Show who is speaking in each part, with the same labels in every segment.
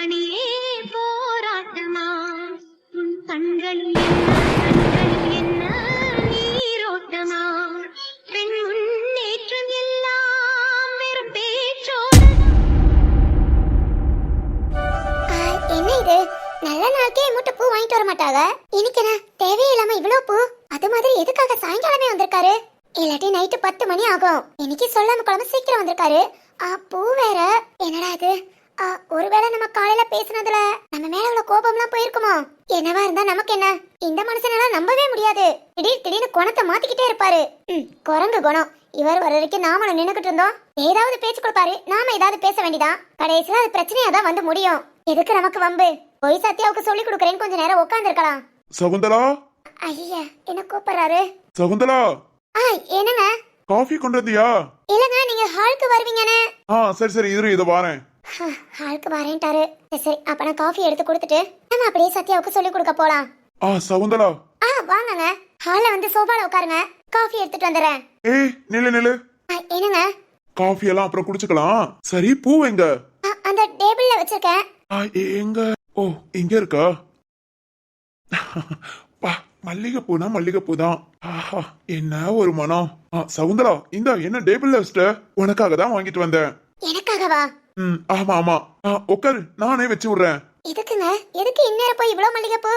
Speaker 1: மணியே போராட்டமா? உன் கண்கள் என்ன கண்கள் என்ன நீரோட்டமா? பெண் முன்னேற்றம் எல்லாம் வெறும் பேச்சோடு.
Speaker 2: என்ன இது? நல்ல நாளுக்கே முட்டை பூ வாங்கிட்டு வர மாட்டாங்க இன்னைக்கு என்ன தேவையில்லாம இவ்வளவு பூ? அது மாதிரி எதுக்காக சாயங்காலமே வந்திருக்காரு? இல்லாட்டி நைட்டு பத்து மணி ஆகும். இன்னைக்கு சொல்லாம குழம்பு சீக்கிரம் வந்திருக்காரு. ஆ, பூ வேற. என்னடா இது? ஒருவேளை நம்ம காலையில பேசுனதுல நம்ம மேல உள்ள கோபம்லாம் போயிருக்குமோ? என்னவா இருந்தா நமக்கு என்ன? இந்த மனுஷனெல்லாம் நம்பவே முடியாது. திடீர் திடீர்னு குணத்தை மாத்திக்கிட்டே இருப்பாரு. குரங்கு குணம். இவர் வர வரைக்கும் நாம நின்னுகிட்டு இருந்தோம். ஏதாவது பேச்சு கொடுப்பாரு. நாம ஏதாவது பேச வேண்டியதான் கடைசியில அது பிரச்சனையா தான் வந்து முடியும். எதுக்கு நமக்கு வம்பு? போய் சத்யாவுக்கு சொல்லி கொடுக்குறேன்னு கொஞ்ச நேரம் உட்காந்துருக்கலாம்
Speaker 3: சகுந்தலா?
Speaker 2: ஐயா என்ன கூப்பிடுறாரு?
Speaker 3: சகுந்தலா?
Speaker 2: ஆ என்னங்க?
Speaker 3: காஃபி கொண்டு வந்தியா?
Speaker 2: இல்லங்க நீங்க ஹாலுக்கு வருவீங்கன்னு.
Speaker 3: ஆ சரி சரி இரு இதை வாரேன்.
Speaker 2: ஹாலுக்கு வரேன்ட்டாரு. சரி அப்ப நான் காஃபி எடுத்து கொடுத்துட்டு நம்ம அப்படியே சத்யாவுக்கு சொல்லி கொடுக்க போலாம்.
Speaker 3: ஆ சகுந்தலா.
Speaker 2: ஆ வாங்கங்க. ஹால்ல வந்து சோஃபால உட்காருங்க. காஃபி எடுத்துட்டு வந்துடுறேன்.
Speaker 3: ஏய் நில்லு நில்லு.
Speaker 2: என்னங்க?
Speaker 3: காஃபி எல்லாம் அப்புறம் குடிச்சுக்கலாம். சரி பூ எங்க?
Speaker 2: அந்த டேபிள்ல வச்சிருக்கேன்.
Speaker 3: ஆ, எங்க? ஓ இங்க இருக்கா? பா மல்லிகைப்பூ தான் மல்லிகைப்பூ தான் ஆஹா என்ன ஒரு மனம். ஆ, சகுந்தலா இந்த என்ன டேபிள்ல வச்சுட்ட? உனக்காக தான் வாங்கிட்டு வந்தேன்.
Speaker 2: எனக்காகவா?
Speaker 3: ம் ஆமா ஆமா. உட்காரு நானே வச்சு விடுறேன்.
Speaker 2: எதுக்குங்க? எதுக்கு இந்நேரம் போய் இவ்வளவு மல்லிகைப்பூ?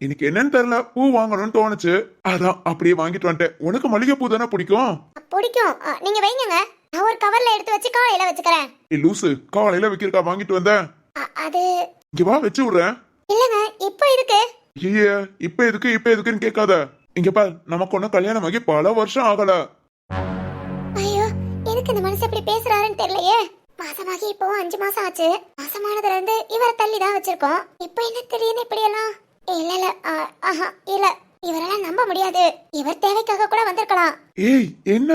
Speaker 3: இன்னைக்கு என்னன்னு தெரியல பூ வாங்கணும்னு தோணுச்சு. அதான் அப்படியே வாங்கிட்டு வந்துட்டேன். உனக்கு மல்லிகைப்பூ தானே பிடிக்கும்?
Speaker 2: பிடிக்கும். ஆ, நீங்க வைங்கங்க. நான் ஒரு கவர்ல எடுத்து வச்சு காலையில வச்சுக்கிறேன்.
Speaker 3: ஏய் லூசு காலையில வைக்கிறக்கா வாங்கிட்டு வந்தேன்
Speaker 2: அ- அது
Speaker 3: இங்க வா வச்சு விடுறேன்.
Speaker 2: இல்லங்க இப்போ இருக்கு
Speaker 3: ஐயே இப்ப எதுக்கு இப்ப எதுக்குன்னு கேட்காத. இங்க பார் நமக்கு ஒன்னும் கல்யாணம் ஆகி பல வருஷம் ஆகல.
Speaker 2: ஐயோ எதுக்கு இந்த மனுஷன் இப்படி பேசுறாருன்னு தெரியலையே? மாசமாகி இப்போ அஞ்சு மாசம் ஆச்சு. மாசமானதுல இருந்து இவரை தள்ளி தான் வச்சிருக்கோம். இப்போ என்ன திடீர்னு இப்படி எல்லாம் இல்ல இல்ல ஆஹா இல்ல. இவரெல்லாம் நம்ப முடியாது. இவர் தேவைக்காக கூட வந்திருக்கலாம்.
Speaker 3: ஏய் என்ன?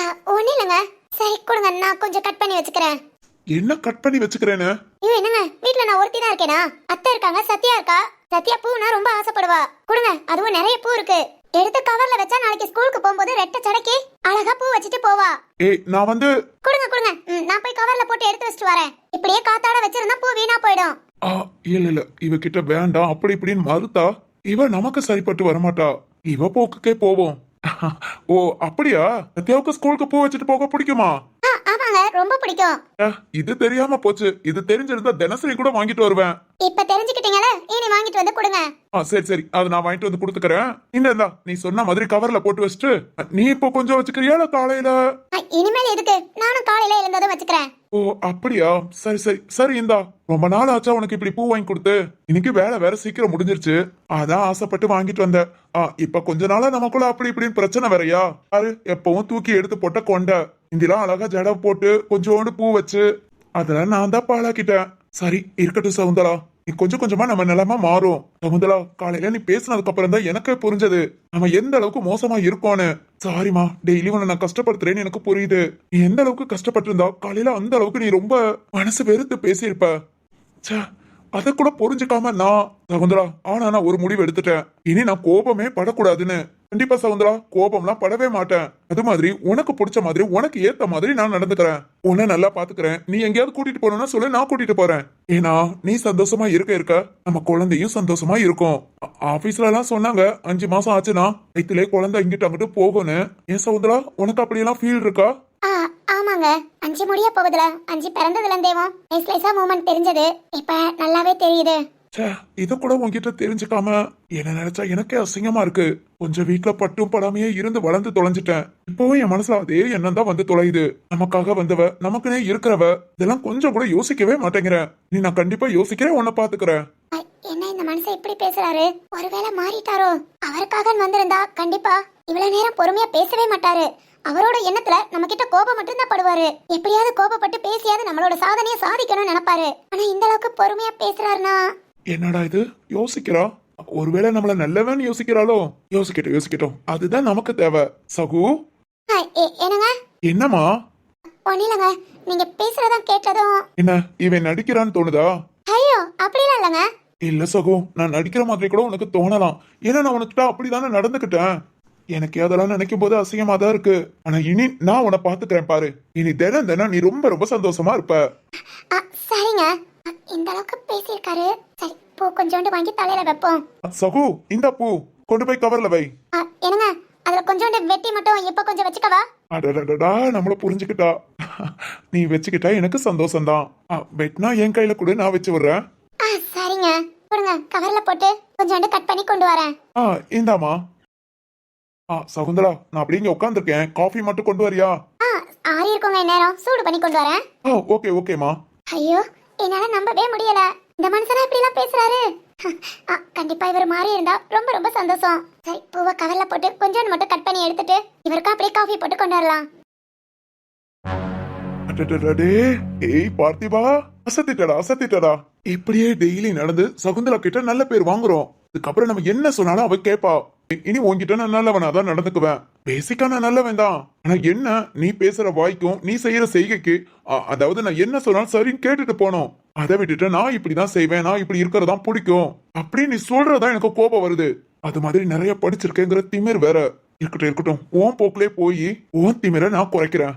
Speaker 2: ஆ, ஒண்ணும் இல்லைங்க. சரி கொடுங்க. நான் கொஞ்சம் கட் பண்ணி வச்சுக்கிறேன்.
Speaker 3: என்ன கட் பண்ணி வச்சுக்கிறேன்னு?
Speaker 2: ஐயோ என்னங்க? வீட்ல நான் ஒருத்தி தான் இருக்கேனா? அத்தை இருக்காங்க சத்யா இருக்கா? சத்யா பூனா ரொம்ப ஆசைப்படுவா. கொடுங்க அதுவும் நிறைய பூ இருக்கு. எடுத்து கவர்ல வச்சா நாளைக்கு ஸ்கூலுக்கு போகும்போது ரெட்டை சடைக்கு அழகா பூ வச்சுட்டு போவா.
Speaker 3: ஏய் நான் வந்து
Speaker 2: கொடுங்க கொடுங்க. ம், நான் போய் கவர்ல போட்டு எடுத்து வச்சுட்டு வரேன். இப்படியே காத்தாட வச்சிருந்தா பூ வீணா போயிடும்.
Speaker 3: ஆ இல்ல இல்ல. இவகிட்ட வேண்டாம். அப்படி இப்படின்னு மறுத்தா இவ நமக்கு சரிப்பட்டு வரமாட்டா. இவ போக்குக்கே போவோம். ஓ அப்படியா? சத்யாவுக்கு ஸ்கூலுக்கு பூ வச்சுட்டு போக பிடிக்குமா?
Speaker 2: ஆ, ஆமாங்க. ரொம்ப பிடிக்கும்.
Speaker 3: அஹ், இது தெரியாம போச்சு. இது தெரிஞ்சிருந்தா தினசரி கூட வாங்கிட்டு வருவேன்.
Speaker 2: இப்ப தெரிஞ்சுக்கிட்டீங்களா? இனி வாங்கிட்டு வந்து கொடுங்க.
Speaker 3: ஆ சரி சரி. அது நான் வாங்கிட்டு வந்து கொடுத்துக்கறேன். இந்த இந்தா நீ சொன்ன மாதிரி கவர்ல போட்டு வச்சுட்டு நீ இப்போ கொஞ்சம் வச்சுக்கிறியா இல்ல காலையில?
Speaker 2: ஆ, இனிமேல் எதுக்கு? நானும் காலையில எழுந்ததும் வச்சுக்கிறேன்.
Speaker 3: ஓ அப்படியா? சரி சரி சரி இந்தா. ரொம்ப நாள் ஆச்சா உனக்கு இப்படி பூ வாங்கி கொடுத்து? இன்னைக்கு வேலை வேற சீக்கிரம் முடிஞ்சிருச்சு. அதான் ஆசைப்பட்டு வாங்கிட்டு வந்தேன். ஆ இப்ப கொஞ்ச நாளா நமக்குள்ள அப்படி இப்படின்னு பிரச்சனை வேறயா? பாரு எப்பவும் தூக்கி எடுத்து போட்ட கொண்ட. இந்திலாம் அழகா ஜட போட்டு கொஞ்சோண்டு பூ வச்சு. அதெல்லாம் நான் தான் பாழாக்கிட்டேன். சரி இருக்கட்டும் சகுந்தலா நீ கொஞ்சம் கொஞ்சமா நம்ம நிலைமை மாறும். சகுந்தலா காலையில நீ பேசினதுக்கு அப்புறம் தான் எனக்கே புரிஞ்சது. நம்ம எந்த அளவுக்கு மோசமா இருக்கோன்னு. சாரிமா டெய்லி உன்னை நான் கஷ்டப்படுத்துறேன்னு எனக்கு புரியுது. நீ எந்த அளவுக்கு கஷ்டப்பட்டிருந்தா காலையில அந்த அளவுக்கு நீ ரொம்ப மனசு வெறுத்து பேசியிருப்ப. ச்சே அத கூட புரிஞ்சுக்காம நான் சகுந்தலா ஆனா நான் ஒரு முடிவு எடுத்துட்டேன். இனி நான் கோபமே படக்கூடாதுன்னு. கண்டிப்பா சவுந்தரா கோபம்லாம் படவே மாட்டேன். அது மாதிரி உனக்கு பிடிச்ச மாதிரி உனக்கு ஏத்த மாதிரி நான் நடந்துக்கிறேன். உன்னை நல்லா பாத்துக்கிறேன். நீ எங்கேயாவது கூட்டிட்டு போனோம்னா சொல்லு நான் கூட்டிட்டு போறேன். ஏன்னா நீ சந்தோஷமா இருக்க இருக்க நம்ம குழந்தையும் சந்தோஷமா இருக்கும். ஆபீஸ்ல எல்லாம் சொன்னாங்க அஞ்சு மாசம் ஆச்சுன்னா வயிற்றுலே குழந்தை இங்கிட்டு அங்கிட்டு போகணும் ஏன் சவுந்தரா உனக்கு அப்படியெல்லாம் ஃபீல் இருக்கா?
Speaker 2: ஆ ஆமாங்க. அஞ்சு முடிய போகுதுல. அஞ்சு பிறந்ததுல இருந்தேவும் மூமெண்ட் தெரிஞ்சது. இப்ப நல்லாவே தெரியுது.
Speaker 3: ச்சே இத கூட உங்ககிட்ட தெரிஞ்சுக்காம என்ன நினைச்சா எனக்கே அசிங்கமா இருக்கு. கொஞ்சம் வீட்டுல பட்டும் படாமையே இருந்து வளர்ந்து தொலைஞ்சிட்டேன். இப்பவும் என் மனசுல அதே எண்ணம் தான் வந்து தொலையுது. நமக்காக வந்தவ நமக்குனே இருக்கிறவ இதெல்லாம் கொஞ்சம் கூட யோசிக்கவே மாட்டேங்கிறேன் நீ நான் கண்டிப்பா யோசிக்கிறேன் உன்னை பாத்துக்கிறேன்.
Speaker 2: என்ன இந்த மனுஷன் இப்படி பேசுறாரு? ஒருவேளை மாறிட்டாரோ? அவருக்காக வந்திருந்தா கண்டிப்பா இவ்வளவு நேரம் பொறுமையா பேசவே மாட்டாரு. அவரோட எண்ணத்துல நம்ம கிட்ட கோபம் மட்டும்தான் படுவாரு. எப்படியாவது கோபப்பட்டு பேசியாவது நம்மளோட சாதனையை சாதிக்கணும்னு நினைப்பாரு. ஆனா இந்த அளவுக்கு பொறுமையா பேசுறாருன்னா?
Speaker 3: என்னடா இது? யோசிக்கிறா? ஒருவேளை நம்மள நல்லவன் யோசிக்கிறாளோ? யோசிக்கட்டும் யோசிக்கட்டும். அதுதான் நமக்கு தேவை. சகு?
Speaker 2: என்னங்க?
Speaker 3: என்னம்மா?
Speaker 2: ஒன்னிலங்க நீங்க பேசுறதா கேட்டதும்
Speaker 3: என்ன இவன் நடிக்கிறான்னு தோணுதா?
Speaker 2: ஐயோ அப்படிலாம் இல்லைங்க.
Speaker 3: இல்ல சகோ. நான் நடிக்கிற மாதிரி கூட உனக்கு தோணலாம். ஏன்னா நான் உனக்கிட்ட அப்படிதானே நடந்துக்கிட்டேன். எனக்கு அதெல்லாம் நினைக்கும் போது அசிங்கமா தான் இருக்கு. ஆனா இனி நான் உன்னை பாத்துக்கிறேன் பாரு. இனி தினம் தினம் நீ ரொம்ப ரொம்ப சந்தோஷமா இருப்ப.
Speaker 2: சரிங்க. இந்த அளவுக்கு பேசியிருக்காரு. சரி பூ கொஞ்சோண்டு வாங்கி தலையில வைப்போம்.
Speaker 3: சகு இந்த பூ கொண்டு போய் கவர்ல வை.
Speaker 2: அ, என்னங்க? அதுல கொஞ்சோண்டு வெட்டி மட்டும் இப்ப கொஞ்சம் வச்சுக்கவா?
Speaker 3: அடடடடா நம்மள புரிஞ்சுக்கிட்டா. நீ வச்சுக்கிட்டா எனக்கு சந்தோஷம்தான். ஆ, வெட்டினா என் கையில கூட நான் வச்சு விடுறேன்.
Speaker 2: ஆ சரிங்க. கொடுங்க கவர்ல போட்டு கொஞ்சோண்டு கட் பண்ணி கொண்டு வரேன்.
Speaker 3: ஆ இந்தாமா ஆ சகுந்தலா நான் அப்படியே இங்க உட்காந்துருக்கேன் காஃபி மட்டும் கொண்டு வரியா?
Speaker 2: ஆ ஆறி இருக்குங்க நேரம் சூடு பண்ணி கொண்டு வரேன்.
Speaker 3: ஆ ஓகே ஓகேமா
Speaker 2: ஐயோ என்னால நம்பவே முடியல. இந்த மனுஷனா இப்படி எல்லாம் பேசுறாரு ஆ, கண்டிப்பா இவர் மாறி இருந்தா ரொம்ப ரொம்ப சந்தோஷம். சரி பூவை கவர்ல போட்டு கொஞ்சோண்டு மட்டும் கட் பண்ணி எடுத்துட்டு இவருக்கு அப்படியே காஃபி போட்டு கொண்டு வரலாம்
Speaker 3: ஏய் பார்த்திபா அசத்திட்டடா அசத்திட்டடா. இப்படியே டெய்லி நடந்து சகுந்தலா கிட்ட நல்ல பேர் வாங்குறோம். இதுக்கப்புறம் நம்ம என்ன சொன்னாலும் அவ கேப்பா. இனி உன்கிட்ட நான் நல்லவனா தான் நடந்துக்குவேன். பேசிக்கா நான் நல்லவன் தான். ஆனா என்ன நீ பேசுற வாய்க்கும் நீ செய்யற செய்கைக்கு அதாவது நான் என்ன சொன்னாலும் சரின்னு கேட்டுட்டு போனோம். அதை விட்டுட்டு நான் இப்படிதான் செய்வேன் நான் இப்படி இருக்கிறதா பிடிக்கும். அப்படின்னு நீ சொல்றதா எனக்கு கோபம் வருது. அது மாதிரி நிறைய படிச்சிருக்கேங்கிற திமிர் வேற. இருக்கட்டும் இருக்கட்டும் ஓன் போக்கிலே போய் ஓன் திமிரை நான் குறைக்கிறேன்.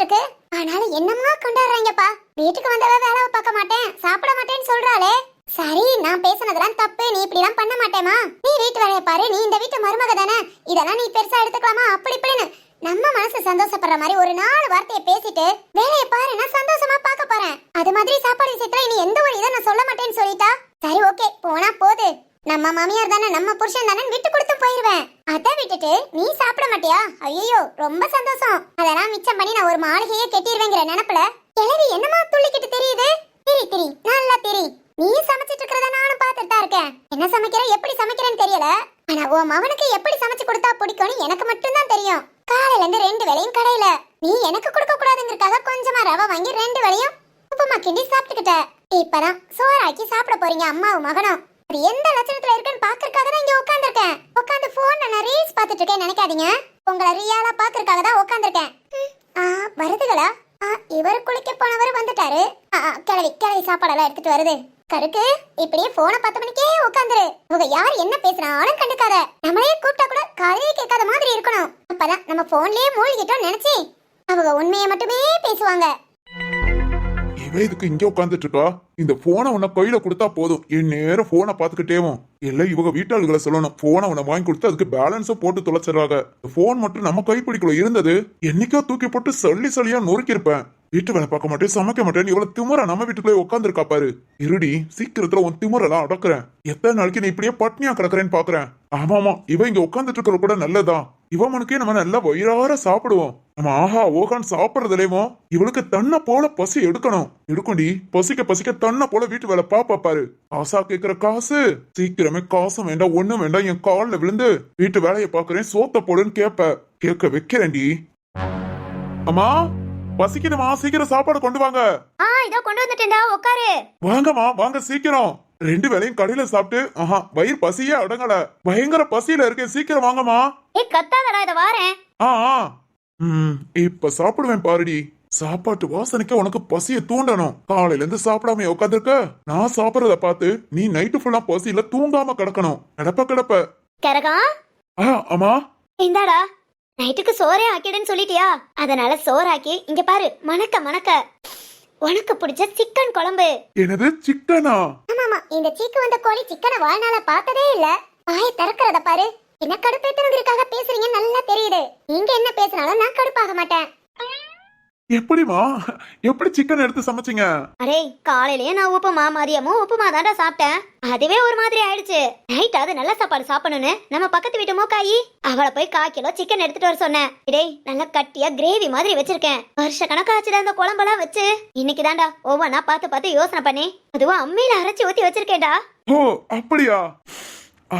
Speaker 2: இருக்கு ஆனாலும் என்னமா கொண்டாடுறாங்கப்பா? வீட்டுக்கு வந்தவ வேலை பார்க்க மாட்டேன் சாப்பிட மாட்டேன்னு சொல்றாளே. சரி நான் பேசுனதெல்லாம் தப்பு நீ இப்படி எல்லாம் பண்ண மாட்டேமா நீ வீட்டு வேலையை பாரு நீ இந்த வீட்டு மருமக தானே. இதெல்லாம் நீ பெருசா எடுத்துக்கலாமா? அப்படி இப்படின்னு நம்ம மனசு சந்தோஷப்படுற மாதிரி ஒரு நாலு வார்த்தையை பேசிட்டு வேலையை பாரு நான் சந்தோஷமா பார்க்க போறேன். அது மாதிரி சாப்பாடு விஷயத்துல இனி எந்த ஒரு இதை நான் சொல்ல மாட்டேன்னு சொல்லிட்டா? சரி ஓகே போனா போது. நம்ம மாமியார் தானே நம்ம புருஷன் தானே விட்டு கொடுத்து போயிருவேன். அதை விட்டுட்டு நீ சாப்பிட மாட்டியா? ஐயோ ரொம்ப சந்தோஷம். அதெல்லாம் மிச்சம் பண்ணி நான் ஒரு மாளிகையே கட்டிடுவேங்கிற நினைப்புல. கிழவி என்னமா துள்ளிக்கிட்டு தெரியுது? திரி திரி நல்லா திரி. நீ சமைச்சிட்டு இருக்கிறத நானும் பார்த்துட்டு தான் இருக்கேன். என்ன சமைக்கிற எப்படி சமைக்கிறேன்னு தெரியல. ஆனா உன் மவனுக்கு எப்படி சமைச்சு கொடுத்தா பிடிக்கும்னு எனக்கு மட்டும்தான் தெரியும். காலையில இருந்து ரெண்டு வேளையும் கடையில. நீ எனக்கு கொடுக்க கூடாதுங்கிறதுக்காக கொஞ்சமா ரவை வாங்கி ரெண்டு வேலையும் உப்புமா கிண்டி சாப்பிட்டுக்கிட்ட. இப்பதான் சோறாக்கி சாப்பிட போறீங்க அம்மாவும் மகனும். அது எந்த லட்சணத்துல இருக்குன்னு பாக்குறதுக்காக தான் இங்க உட்கார்ந்திருக்கேன். உட்கார்ந்து போன்ல நான் ரீல்ஸ் பார்த்துட்டு இருக்கேன் நினைக்காதீங்க. உங்களை ரியாலா பாக்குறதுக்காக தான் உட்கார்ந்திருக்கேன். ஆ வருதுகளா? ஆ இவர் குளிக்க போனவர் வந்துட்டாரு. ஆ கிளவி கிளவி சாப்பாடெல்லாம் எடுத்துட்டு வருது. கருக்கு இப்படியே போனை பத்து மணிக்கே உட்காந்துரு. இவங்க யார் என்ன பேசுறாலும் கண்டுக்காத. நம்மளே கூப்பிட்டா கூட காதலே கேட்காத மாதிரி இருக்கணும். அப்பதான் நம்ம போன்லயே மூழ்கிட்டோம் நினைச்சு அவங்க உண்மையை மட்டுமே பேசுவாங்க.
Speaker 3: இவன் இதுக்கு இங்கே உட்காந்துட்டு இருக்கா இந்த போனை உன்னை கையில கொடுத்தா போதும். என் நேரம் போனை பாத்துக்கிட்டேவும் இல்ல இவங்க வீட்டாளுகளை சொல்லணும். போனை உன வாங்கி கொடுத்து அதுக்கு பேலன்ஸும் போட்டு தொலைச்சிடுறாங்க. போன் மட்டும் நம்ம கைப்பிடிக்குள்ள இருந்தது என்னைக்கோ தூக்கி போட்டு சல்லி சளியா நொறுக்கியிருப்பேன்? வீட்டு வேலை பார்க்க மாட்டேன் சமைக்க மாட்டேன் இவ்வளவு திமுற நம்ம வீட்டுக்குள்ளே உட்காந்துருக்கா பாரு. இருடி சீக்கிரத்துல உன் திமுறலாம் அடக்குறேன். எத்தனை நாளைக்கு நீ இப்படியே பட்னியா கிடக்குறேன்னு பாக்குறேன். ஆமாமா இவன் இங்க உட்காந்துட்டு இருக்கிற கூட நல்லதான் இவ மனுக்கே நம்ம நல்லா வயிறார சாப்பிடுவோம். நம்ம ஆஹா ஓகான் சாப்பிடுறதுலேயுமோ இவளுக்கு தன்னை போல பசி எடுக்கணும். எடுக்கும்டி. பசிக்க பசிக்க தன்னை போல வீட்டு வேலை பாப்பா பாரு. ஆசா கேக்குற காசு. சீக்கிரமே காசும் வேண்டாம் ஒண்ணும் வேண்டாம். என் கால்ல விழுந்து வீட்டு வேலையை பாக்குறேன் சோத்த போடுன்னு கேப்ப. கேட்க வைக்கிறேன்டி. அம்மா பசிக்குதுமா? சீக்கிரம் சாப்பாடு கொண்டு வாங்க.
Speaker 2: ஆ இதோ கொண்டு வந்துட்டேன்டா உட்காரு.
Speaker 3: வாங்கம்மா வாங்க சீக்கிரம். ரெண்டு வேளையும் கடையில சாப்பிட்டு ஆஹா வயிறு பசியே அடங்கல. பயங்கர பசியில இருக்கேன் சீக்கிரம் வாங்கம்மா.
Speaker 2: ஏ கத்தாதடா இத வாரேன்.
Speaker 3: ஆ ஆ. ம் இப்ப சாப்பிடுவேன் பாருடி. சாப்பாட்டு வாசனைக்கு உனக்கு பசிய தூண்டணும். காலையில இருந்து சாப்பிடாம உட்காந்துருக்க நான் சாப்பிடறத பார்த்து நீ நைட்டு ஃபுல்லா பசியில தூங்காம கிடக்கணும். கிடப்ப கிடப்ப.
Speaker 2: கரகா?
Speaker 3: ஆ அம்மா?
Speaker 2: இந்தாடா. நைட்டுக்கு சோறே ஆக்கிடுன்னு சொல்லிட்டியா? அதனால சோறாக்கி இங்க பாரு மணக்க மணக்க. உனக்கு பிடிச்ச சிக்கன் குழம்பு.
Speaker 3: எனது சிக்கனா
Speaker 2: ஆமாமா இந்த சீக்கு வந்த கோழி சிக்கனை வாழ்நாள பார்த்ததே இல்ல. வாயை திறக்கிறத பாரு. என்ன கடுப்பேத்தனங்களுக்காக பேசுறீங்க நல்லா தெரியுது. நீங்க என்ன பேசினாலும் நான் கடுப்பாக மாட்டேன்.
Speaker 3: எப்படிமா எப்படி சிக்கன் எடுத்து சமைச்சீங்க?
Speaker 2: அடே காலையிலயே நான் உப்புமா மதியமும் உப்புமா தாண்டா சாப்பிட்டேன். அதுவே ஒரு மாதிரி ஆயிடுச்சு. நைட் அது நல்ல சாப்பாடு சாப்பிடணும்னு நம்ம பக்கத்து வீட்டு மூக்காயி அவளை போய் கால் கிலோ சிக்கன் எடுத்துட்டு வர சொன்னேன். டேய் நல்லா கட்டியா கிரேவி மாதிரி வச்சிருக்கேன். வருஷ கணக்காச்சுல அந்த குழம்பெல்லாம் வச்சு. இன்னைக்கு தாண்டா ஒவ்வொன்னா பார்த்து பார்த்து யோசனை பண்ணி அதுவும் அம்மியில அரைச்சு ஊத்தி வச்சிருக்கேன்டா.
Speaker 3: ஓ அப்படியா? ஆ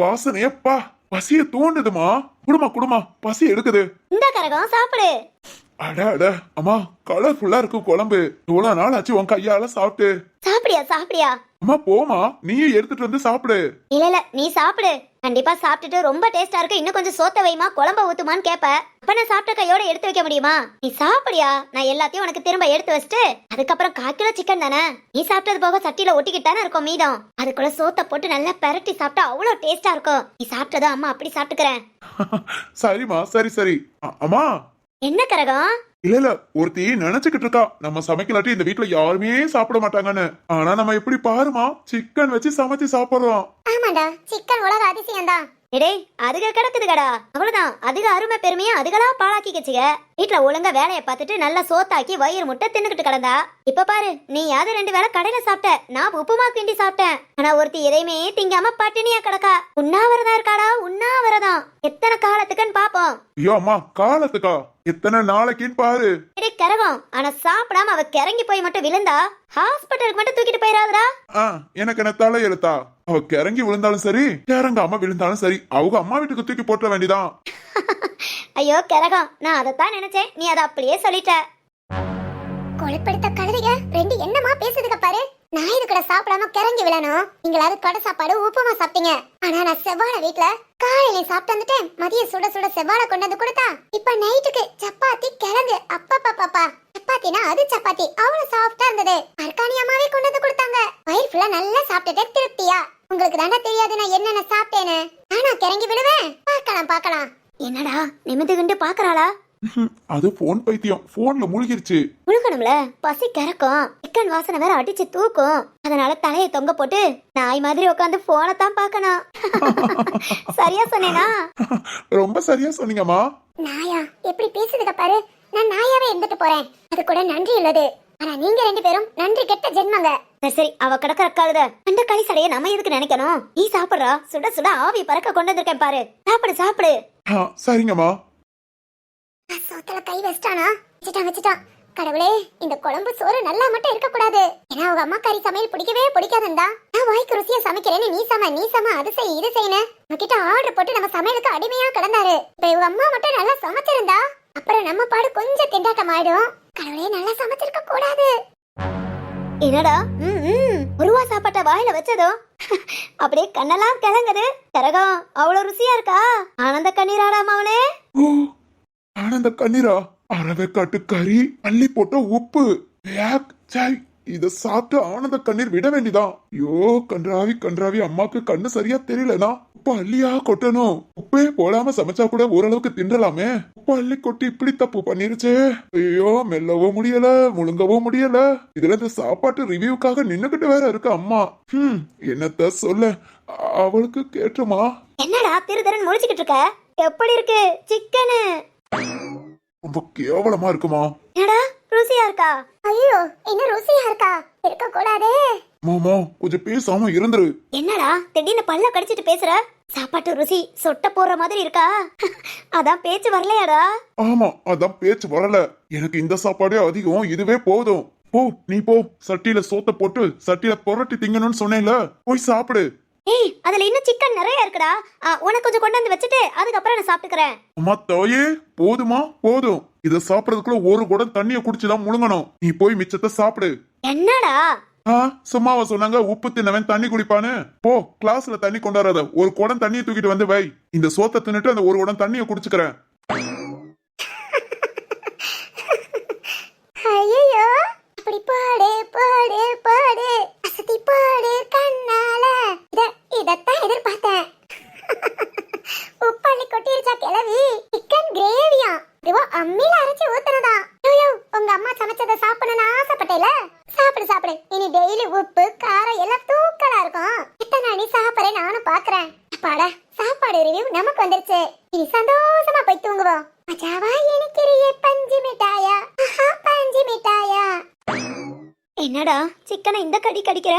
Speaker 3: வாசனையப்பா. பசிய தூண்டுதுமா? குடுமா குடுமா. பசி எடுக்குது.
Speaker 2: இந்த கரகம் சாப்பிடு.
Speaker 3: அட அட அம்மா கலர்ஃபுல்லா இருக்கு குழம்பு. இவ்வளவு நாள் ஆச்சு உன் கையால சாப்பிட்டு.
Speaker 2: சாப்பிடியா சாப்பிடியா?
Speaker 3: அம்மா போமா நீயும் எடுத்துட்டு வந்து சாப்பிடு.
Speaker 2: இல்ல இல்ல நீ சாப்பிடு. கண்டிப்பா சாப்பிட்டுட்டு ரொம்ப டேஸ்டா இருக்கு. இன்னும் கொஞ்சம் சோத்த வைமா குழம்ப ஊத்துமான்னு கேப்ப. அப்ப நான் சாப்பிட்ட கையோட எடுத்து வைக்க முடியுமா? நீ சாப்பிடியா நான் எல்லாத்தையும் உனக்கு திரும்ப எடுத்து வச்சுட்டு அதுக்கப்புறம் கால் கிலோ சிக்கன் தானே? நீ சாப்பிட்டது போக சட்டியில ஒட்டிக்கிட்டு தானே இருக்கும் மீதம்? அதுக்குள்ள சோத்த போட்டு நல்லா பெரட்டி சாப்பிட்டா அவ்வளவு டேஸ்டா இருக்கும். நீ சாப்பிட்டதா அம்மா அப்படி சாப்பிட்டுக்கிறேன்.
Speaker 3: சரிம்மா சரி சரி. அம்மா.
Speaker 2: என்ன கரகம்?
Speaker 3: இல்ல இல்ல ஒருத்தி நினைச்சுக்கிட்டு இருக்கா. நம்ம சமைக்கலாட்டி இந்த வீட்ல யாருமே சாப்பிட மாட்டாங்கன்னு. ஆனா நம்ம எப்படி பாருமா சிக்கன் வச்சு சமைச்சு சாப்பிடுறோம்.
Speaker 2: ஆமாடா சிக்கன் உலக அதிசயம் தான் டேய் அதுக கிடக்குதுகடா. அவ்வளவுதான் அதுக அருமை பெருமையா அதுகளா பாழாக்கிக்கச்சுக. வீட்ல ஒழுங்கா வேலைய பார்த்துட்டு நல்லா சோத்தாக்கி வயிறு முட்டை தின்னுக்கிட்டு கிடந்தா. இப்ப பாரு நீ யாவது ரெண்டு வேளை கடையில சாப்பிட்ட. நான் உப்புமா கிண்டி சாப்பிட்டேன். ஆனா ஒருத்தி எதையுமே திங்காம பட்டினியா கிடக்கா. உண்ணாவிரதம் இருக்காடா உண்ணாவிரதம் எத்தனை காலத்துக்குன்னு பாப்போம்.
Speaker 3: ஐயோ அம்மா காலத்துக்கா? எத்தனை நாளைக்குன்னு பாரு.
Speaker 2: கரகம். ஆனா சாப்பிடாம அவ கிறங்கி போய் மட்டும் விழுந்தா ஹாஸ்பிட்டலுக்கு மட்டும் தூக்கிட்டு போயிடாதடா.
Speaker 3: ஆ எனக்கு என்ன தலை எழுத்தா? அவ கிறங்கி விழுந்தாலும் சரி கிறங்காம விழுந்தாலும் சரி அவங்க அம்மா வீட்டுக்கு தூக்கி போட்ட வேண்டிதான்.
Speaker 2: ஐயோ கரகம். நான் அதைத்தான் நினைச்சேன். நீ அதை அப்படியே சொல்லிட்ட. கொலைப்படுத்த கழுதைக ரெண்டு என்னமா பேசுதுக பாரு. நான் இது கூட சாப்பிடாம கிறங்கி விழணும் நீங்களாவது கடை சாப்பாடு உப்புமா சாப்பிட்டீங்க. ஆனா நான் செவ்வாழை வீட்ல காலையில சாப்பிட்டு வந்துட்டேன். மதியம் சுட சுட செவ்வாழை கொண்டு வந்து கொடுத்தா. இப்ப நைட்டுக்கு சப்பாத்தி கிழங்கு அப்பா பாப்பா சப்பாத்தினா அது சப்பாத்தி. அவ்வளவு சாஃப்டா இருந்தது. அர்க்காணி அம்மாவே கொண்டு வந்து கொடுத்தாங்க. வயிறு ஃபுல்லா நல்லா சாப்பிட்டுட்டு திருப்தியா. உங்களுக்கு தானே தெரியாது நான் என்னென்ன சாப்பிட்டேன்னு. நானா கிறங்கி விடுவேன் பார்க்கலாம் பார்க்கலாம். என்னடா நிமிந்துகிண்டு பாக்குறாளா
Speaker 3: ம்ஹும். அது போன் பைத்தியம். போன்ல மூழ்கிருச்சு.
Speaker 2: முழுக்கணும்ல பசி கிறக்கும். சிக்கன் வாசனை வேற அடிச்சு தூக்கும். அதனால தலையை தொங்க போட்டு நாய் மாதிரி உட்காந்து போனை தான் பார்க்கணும். சரியா சொன்னேனா?
Speaker 3: ரொம்ப சரியா சொன்னீங்கம்மா.
Speaker 2: நாயா எப்படி பேசுதுக பாரு. நான் நாயாவே இருந்துட்டு போறேன். அது கூட நன்றி உள்ளது. ஆனா நீங்க ரெண்டு பேரும் நன்றி கெட்ட ஜென்மங்க. சரி அவ கிடக்கிற கழுத அந்த களி சடைய நம்ம எதுக்கு நினைக்கணும்? நீ சாப்பிடுறா? சுட சுட ஆவி பறக்க கொண்டு வந்திருக்கேன் பாரு. சாப்பிடு சாப்பிடு.
Speaker 3: சரிங்கம்மா.
Speaker 2: சோத்துல கை வச்சிட்டானா? வச்சுட்டான் வச்சுட்டான். கடவுளே இந்த குழம்பு சோறு நல்லா மட்டும் இருக்க கூடாது ஏன்னா அவங்க அம்மா கறி சமையல் பிடிக்கவே பிடிக்காதுண்டா நான் வாய்க்கு ருசியா சமைக்கிறேன்னு நீ சம நீ சம அது செய் இது செய்யணும் உங்ககிட்ட ஆர்டர் போட்டு நம்ம சமையலுக்கு அடிமையா கிடந்தாரு. இப்ப இவங்க அம்மா மட்டும் நல்லா சமைச்சிருந்தா அப்புறம் நம்ம பாடு கொஞ்சம் திண்டாட்டம் ஆயிடும். கடவுளே நல்லா சமைச்சிருக்க கூடாது. என்னடா? ம், ம். உருவா சாப்பாட்ட வாயில வச்சதும் அப்படியே கண்ணெல்லாம் கிளங்குது கரகம் அவ்வளவு ருசியா இருக்கா? ஆனந்த கண்ணீராடா அவனே
Speaker 3: ஓ ஆனந்த கண்ணீரா? அரவைக்காட்டு கறி அள்ளி போட்ட உப்பு. வேக், சாய் இத சாப்பிட்டு ஆனந்த கண்ணீர் விட வேண்டிதான் ஐயோ கன்றாவி கன்றாவி அம்மாக்கு கண்ணு சரியா தெரியலனா? உப்பு அள்ளியா கொட்டணும். உப்பே போடாம சமைச்சா கூட ஓரளவுக்கு தின்றலாமே. உப்பு அள்ளி கொட்டி இப்படி தப்பு பண்ணிருச்சே. ஐயோ மெல்லவும் முடியல முழுங்கவும் முடியல. இதுல இந்த சாப்பாட்டு ரிவ்யூக்காக நின்னுகிட்டு வேற இருக்கு அம்மா. ஹம் என்னத்த சொல்ல? அவளுக்கு கேட்டுமா?
Speaker 2: என்னடா திருதரன் முடிச்சுக்கிட்டு இருக்க? எப்படி இருக்கு? சிக்கனு.
Speaker 3: ரொம்ப கேவலமா இருக்குமா?
Speaker 2: என்னடா ருசியா இருக்கா? ஐயோ என்ன ருசியா இருக்கா? இருக்க கூடாதே.
Speaker 3: மாமா கொஞ்சம் பேசாம இருந்துரு.
Speaker 2: என்னடா திடீர்னு பல்ல கடிச்சிட்டு பேசுற? சாப்பாட்டு ருசி சொட்ட போடுற மாதிரி இருக்கா? அதான் பேச்சு வரலையாடா.
Speaker 3: ஆமா அதான் பேச்சு வரல. எனக்கு இந்த சாப்பாடே அதிகம் இதுவே போதும். போ நீ போ. சட்டியில சோத்த போட்டு சட்டியில புரட்டி திங்கணும்னு சொன்னேன்ல. போய் சாப்பிடு.
Speaker 2: ஏய் அதுல இன்னும் சிக்கன் நிறைய இருக்குடா. உனக்கு கொஞ்சம் கொண்டு வந்து வச்சுட்டு அதுக்கப்புறம் நான் சாப்பிட்டுக்கிறேன்.
Speaker 3: அம்மா தாயே போதுமா? போதும். இத சாப்பிடறதுக்குள்ள ஒரு குடம் தண்ணிய குடிச்சுதான் முழுங்கணும். நீ போய் மிச்சத்தை சாப்பிடு.
Speaker 2: என்னடா?
Speaker 3: சும்மாவா சொன்னாங்க உப்பு தின்னவன் தண்ணி குடிப்பான்னு. போ கிளாஸ்ல தண்ணி கொண்டாடாத. ஒரு குடம் தண்ணியை தூக்கிட்டு வந்து வை. இந்த சோத்தை தின்னுட்டு அந்த ஒரு குடம் தண்ணியை குடிச்சுக்கிறேன்.
Speaker 2: ஐயோ அப்படி பாடு பாடு பாடு. இதத்தான் எதிர்பார்த்தேன். உப்பாளி கொட்டிருச்சா கிளவி சிக்கன் கிரேவியா இதுவோ அம்மில அரைச்சு ஊத்துனதா? ஐயோ உங்க அம்மா சமைச்சதை சாப்பிடணும்னு ஆசைப்பட்டேல? சாப்பிடு சாப்பிடு. இனி டெய்லி உப்பு காரம் எல்லாம் தூக்கலா இருக்கும். இத்தனை நீ சாப்பிடுறேன் நானும் பாக்குறேன். பாட சாப்பாடு ரிவ்யூ நமக்கு வந்துருச்சு. இனி சந்தோஷமா போய் தூங்குவோம். மஜாவா எனக்கு பஞ்சு மிட்டாயா? ஆஹா, பஞ்சு மிட்டாயா? என்னடா சிக்கனை இந்த கடி கடிக்கிற?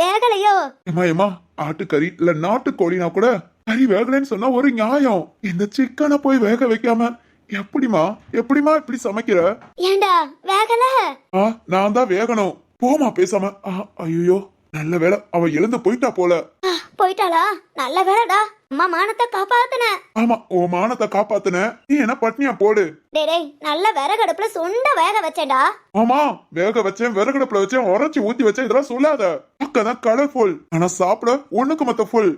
Speaker 2: வேகலையோ?
Speaker 3: ஏமா ஏமா ஆட்டுக்கறி இல்ல நாட்டுக்கோழினா கூட கறி வேகலைன்னு சொன்னா ஒரு நியாயம். இந்த சிக்கனை போய் வேக வைக்காம எப்படிமா எப்படிமா இப்படி சமைக்கிற?
Speaker 2: ஏண்டா வேகல?
Speaker 3: ஆ நான் தான் வேகணும். போமா பேசாம. ஐயோ நல்ல வேளை அவ எழுந்து போயிட்டா போல.
Speaker 2: போயிட்டாளா? நல்ல வேலைடா. அம்மா மானத்தை காப்பாத்துன.
Speaker 3: ஆமா உன் மானத்தை காப்பாத்துன. நீ என்ன பட்னியா போடு.
Speaker 2: டேய் டேய் நல்ல விறகடுப்புல சுண்ட வேக வச்சேன்டா.
Speaker 3: ஆமா வேக வச்சேன் விறகடுப்புல வச்சேன் உரைச்சி ஊத்தி வச்சேன் இதெல்லாம் சொல்லாத. பக்கதான் கலர்ஃபுல் ஆனா சாப்பிட ஒண்ணுக்கு மத்த ஃபுல்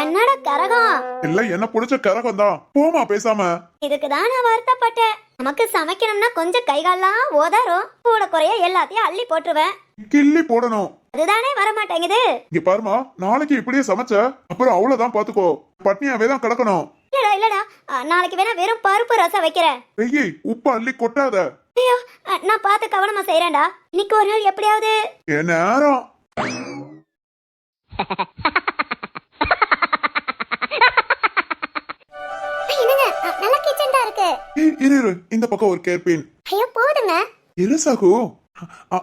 Speaker 2: என்னடா கரகம்?
Speaker 3: எல்லாம் என்ன புடிச்ச கரகம் தான் போமா பேசாம.
Speaker 2: இதுக்கு தான் நான் வருத்தப்பட்டேன். நமக்கு சமைக்கணும்னா கொஞ்சம் கைகால்லாம் ஓதாரும். கூட குறைய எல்லாத்தையும் அள்ளி போட்டுருவேன்.
Speaker 3: கிள்ளி போடணும்.
Speaker 2: அதுதானே வர மாட்டேங்குது
Speaker 3: இங்க பாருமா நாளைக்கு இப்படியே சமைச்ச அப்புறம் அவ்வளவுதான் பாத்துக்கோ. பட்னியாவே தான் கிடக்கணும்.
Speaker 2: இல்லடா அ, நாளைக்கு வேணா வெறும் பருப்பு ரசம் வைக்கிறேன்.
Speaker 3: வெய்யி உப்பு அள்ளி கொட்டாத.
Speaker 2: ஐயோ நான் பார்த்து கவனமா செய்யறேன்டா இன்னைக்கு ஒரு நாள் எப்படியாவது.
Speaker 3: என் நேரம்.
Speaker 2: ஐய், என்னங்க? நல்ல கிச்சன்டா இருக்கு.
Speaker 3: ஏய், இரு இரு. இந்த பக்கம் ஒரு கேர்பீன்.
Speaker 2: ஐயோ போதுங்க.
Speaker 3: இரு சகு.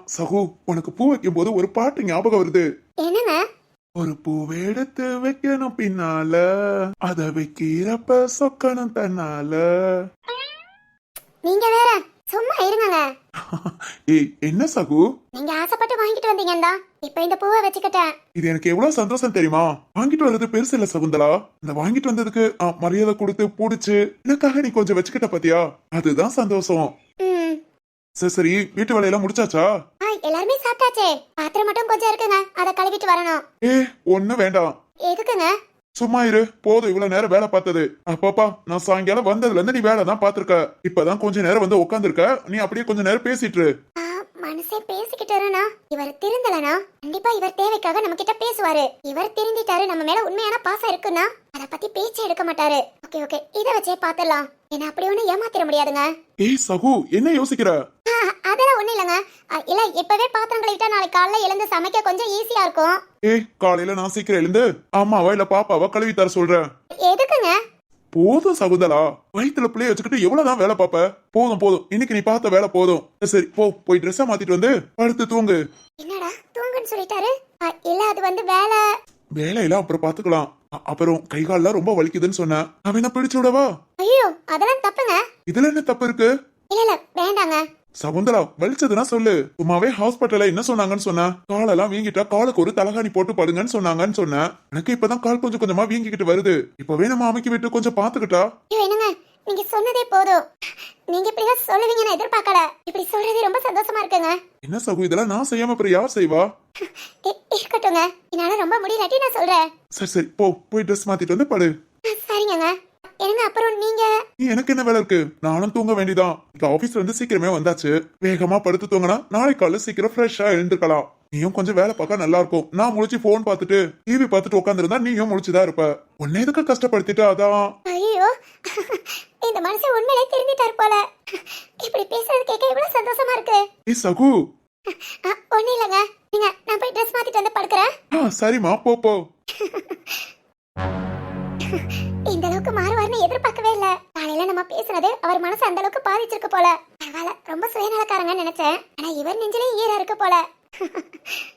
Speaker 3: சகு உனக்கு பூ வைக்கும் போது ஒரு பாட்டு ஞாபகம் வருது.
Speaker 2: என்னங்க?
Speaker 3: ஒரு பூவை எடுத்து வைக்கணும் பின்னால அத வைக்கிறப்ப சொக்கணும் தன்னால.
Speaker 2: நீங்க வேற சும்மா இருங்கங்க.
Speaker 3: ஏய் என்ன சகு?
Speaker 2: நீங்க ஆசைப்பட்டு வாங்கிட்டு வந்தீங்கடா இப்போ இந்த பூவை வச்சுக்கிட்டேன்.
Speaker 3: இது எனக்கு எவ்வளவு சந்தோஷம் தெரியுமா? வாங்கிட்டு வர்றது பெருசு இல்ல சகுந்தலா. இந்த வாங்கிட்டு வந்ததுக்கு மரியாதை கொடுத்து புடிச்சு எனக்காக நீ கொஞ்சம் வச்சுக்கிட்ட பாத்தியா? அதுதான் சந்தோஷம். சரி சரி வீட்டு வேலையெல்லாம் முடிச்சாச்சா?
Speaker 2: எல்லாருமே சாப்பிட்டாச்சே. பாத்திரம் மட்டும் கொஞ்சம் இருக்குங்க. அதை கழுவிட்டு வரணும்.
Speaker 3: ஏ ஒண்ணு வேண்டாம்.
Speaker 2: எதுக்குங்க?
Speaker 3: சும்மா இரு. போதும் இவ்வளவு நேரம் வேலை பார்த்தது. அப்பப்பா நான் சாயங்காலம் வந்ததுல இருந்து நீ வேலை தான் பாத்திருக்க இப்பதான் கொஞ்ச நேரம் வந்து உட்காந்துருக்க நீ அப்படியே கொஞ்ச நேரம் பேசிட்டு
Speaker 2: மனசே பேசிக்கிட்டாருனா இவர் திருந்தலனா? கண்டிப்பா இவர் தேவைக்காக நம்ம கிட்ட பேசுவாரு. இவர் திருந்திட்டாரு நம்ம மேல உண்மையான பாசம் இருக்குன்னா? அத பத்தி பேச்சே எடுக்க மாட்டாரு. Okay okay. இத வச்சே பாத்துடலாம். என்ன அப்படி ஒண்ணு ஏமாத்திர முடியாதுங்க.
Speaker 3: ஏய் சகு என்ன யோசிக்கிற?
Speaker 2: அதெல்லாம் ஒண்ணு இல்லைங்க. இல்ல இப்பவே பாத்திரம் கழுவிட்டா நாளைக்கு காலைல எழுந்து சமைக்க கொஞ்சம் ஈஸியா இருக்கும்.
Speaker 3: ஏய் காலையில நான் சீக்கிரம் எழுந்து அம்மாவா இல்ல பாப்பாவா கழுவி தர சொல்றேன்.
Speaker 2: எதுக்குங்க?
Speaker 3: போதும் சகுந்தலா. வயித்துல பிள்ளைய வச்சுக்கிட்டு எவ்வளவுதான் வேலை பாப்ப போதும் போதும். இன்னைக்கு நீ பார்த்த வேலை போதும். சரி போ போய் ட்ரெஸ்ஸ மாத்திட்டு வந்து படுத்து தூங்கு.
Speaker 2: என்னடா தூங்குன்னு சொல்லிட்டாரு? இல்ல அது வந்து வேலை.
Speaker 3: வேலையெல்லாம் அப்புறம் பாத்துக்கலாம் அப்புறம் கை கால்லாம் ரொம்ப வலிக்குதுன்னு சொன்னேன் அவனை பிடிச்சு விடவா?
Speaker 2: ஐயோ அதெல்லாம் தப்புங்க.
Speaker 3: இதுல என்ன தப்பு இருக்கு?
Speaker 2: இல்ல இல்ல வேண்டாங்க.
Speaker 3: சகுந்தலா வலிச்சதுன்னா சொல்லு. சும்மாவே ஹாஸ்பிட்டல்ல என்ன சொன்னாங்கன்னு சொன்ன காலெல்லாம் வீங்கிட்டா காலுக்கு ஒரு தலகாணி போட்டு படுங்கன்னு சொன்னாங்கன்னு சொன்னேன் எனக்கு இப்பதான் கால் கொஞ்சம் கொஞ்சமா வீங்கிக்கிட்டு வருது. இப்பவே நம்ம அமைக்கி விட்டு கொஞ்சம் பாத்துக்கிட்டா?
Speaker 2: நீங்க சொன்னதே போதும். நீங்க இப்படிலாம் சொல்லுவீங்க நான் எதிர்பார்க்கல. இப்படி சொல்றதே ரொம்ப சந்தோஷமா இருக்குங்க.
Speaker 3: என்ன சகு இதெல்லாம் நான் செய்யாம அப்புறம் யார் செய்வா?
Speaker 2: இ- இருக்கட்டுங்க என்னால ரொம்ப முடியலாட்டி நான் சொல்றேன்.
Speaker 3: சரி சரி போ போய் ட்ரெஸ் மாத்திட்டு வந்து படு.
Speaker 2: ஆ, சரிங்கங்க. என்னங்க அப்புறம் நீங்க?
Speaker 3: எனக்கு என்ன வேலை இருக்கு? நானும் தூங்க வேண்டியதான் இந்த ஆபீஸ்ல இருந்து சீக்கிரமே வந்தாச்சு. வேகமா படுத்து தூங்கினா நாளை காலைல சீக்கிரம் ஃப்ரெஷ்ஷா எழுந்திருக்கலாம். நீயும் கொஞ்சம் வேலை பார்க்க நல்லா இருக்கும். நான் முழிச்சு போன் பார்த்துட்டு டிவி பார்த்துட்டு உட்காந்துருந்தா நீயும் முழிச்சுதான் இருப்ப. உன்னை எதுக்கு கஷ்டப்படுத்திட்டு அதான்?
Speaker 2: ஐயோ இந்த மனுஷன் உண்மையிலே திருந்திட்டார் போல. இப்படி பேசுறது கேட்க எவ்வளவு சந்தோஷமா இருக்கு.
Speaker 3: ஏய் சகு.
Speaker 2: ஆ, ஒண்ணும் இல்லைங்க. நீங்க நான் போய் ட்ரெஸ் மாத்திட்டு வந்து படுக்கிறேன்.
Speaker 3: ஆ சரிம்மா போ போ.
Speaker 2: இந்த அளவுக்கு மாறுவார்னு எதிர்பார்க்கவே இல்ல. காலையில நம்ம பேசுனது அவர் மனசு அந்த அளவுக்கு பாதிச்சிருக்கு போல. பரவாயில்ல ரொம்ப சுயநலக்காரங்க நினைச்சேன். ஆனா இவர் நெஞ்சிலே ஈரா இருக்கு போல.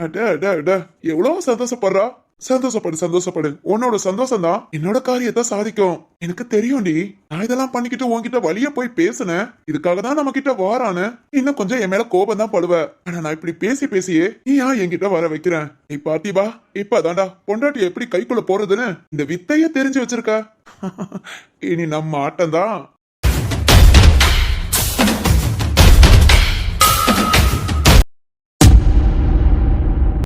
Speaker 3: அட அட அட எவ்வளவு சந்தோஷப்படுறா? சந்தோஷப்படு சந்தோஷப்படு. உன்னோட சந்தோஷம் தான் என்னோட காரியத்தை சாதிக்கும். எனக்கு தெரியும்டி. நான் இதெல்லாம் பண்ணிக்கிட்டு உன்கிட்ட வழிய போய் பேசுனேன். இதுக்காக தான் நம்ம கிட்ட வாரானு இன்னும் கொஞ்சம் என் மேல கோபம் தான் படுவ. ஆனா நான் இப்படி பேசி பேசியே நீ ஏன் என்கிட்ட வர வைக்கிறேன்? நீ பாத்திபா இப்பதான்டா. பொண்டாட்டி எப்படி கைக்குள்ள போறதுன்னு இந்த வித்தைய தெரிஞ்சு வச்சிருக்க. இனி நம்ம ஆட்டம் தான்.